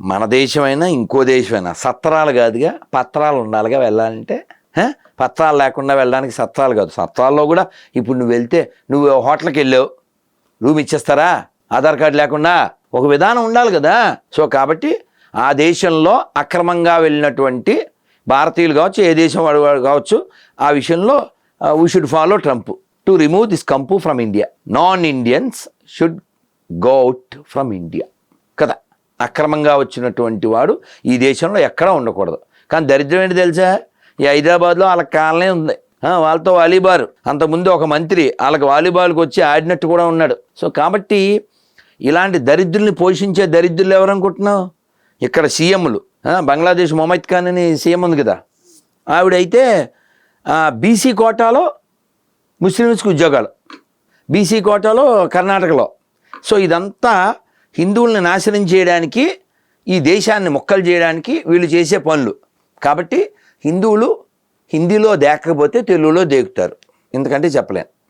మన దేశమైనా ఇంకో దేశమైనా సత్రాలు కాదుగా పత్రాలు ఉండాలిగా వెళ్ళాలంటే పత్రాలు లేకుండా వెళ్ళడానికి సత్రాలు కాదు. సత్రాల్లో కూడా ఇప్పుడు నువ్వు వెళ్తే నువ్వు హోటల్కి వెళ్ళావు రూమ్ ఇచ్చేస్తారా? ఆధార్ కార్డు లేకుండా ఒక విధానం ఉండాలి కదా. సో కాబట్టి ఆ దేశంలో అక్రమంగా వెళ్ళినటువంటి భారతీయులు కావచ్చు ఏ దేశం వాడు వాడు కావచ్చు ఆ విషయంలో we should follow Trump to remove this కంపు from India non Indians should go out from India అక్రమంగా వచ్చినటువంటి వాడు ఈ దేశంలో ఎక్కడా ఉండకూడదు. కానీ దరిద్రం ఏంటి తెలుసా? ఈ హైదరాబాద్లో వాళ్ళ కాలనే ఉంది. వాళ్ళతో వాలీబాల్. అంతకుముందు ఒక మంత్రి వాళ్ళకి వాలీబాల్కి వచ్చి ఆడినట్టు కూడా ఉన్నాడు. సో కాబట్టి ఇలాంటి దరిద్రుల్ని పోషించే దరిద్రులు ఎవరనుకుంటున్నావు ఇక్కడ సీఎంలు. బంగ్లాదేశ్ మొహమ్మద్ ఖాన్ అని సీఎం ఉంది కదా. ఆవిడైతే బీసీ కోటాలో ముస్లిమ్స్కి ఉద్యోగాలు. బీసీ కోటాలో కర్ణాటకలో. సో ఇదంతా హిందువుల్ని నాశనం చేయడానికి ఈ దేశాన్ని మొక్కలు చేయడానికి వీళ్ళు చేసే పనులు. కాబట్టి హిందువులు హిందీలో దేకపోతే తెలుగులో దేకుతారు. ఎందుకంటే చెప్పలేను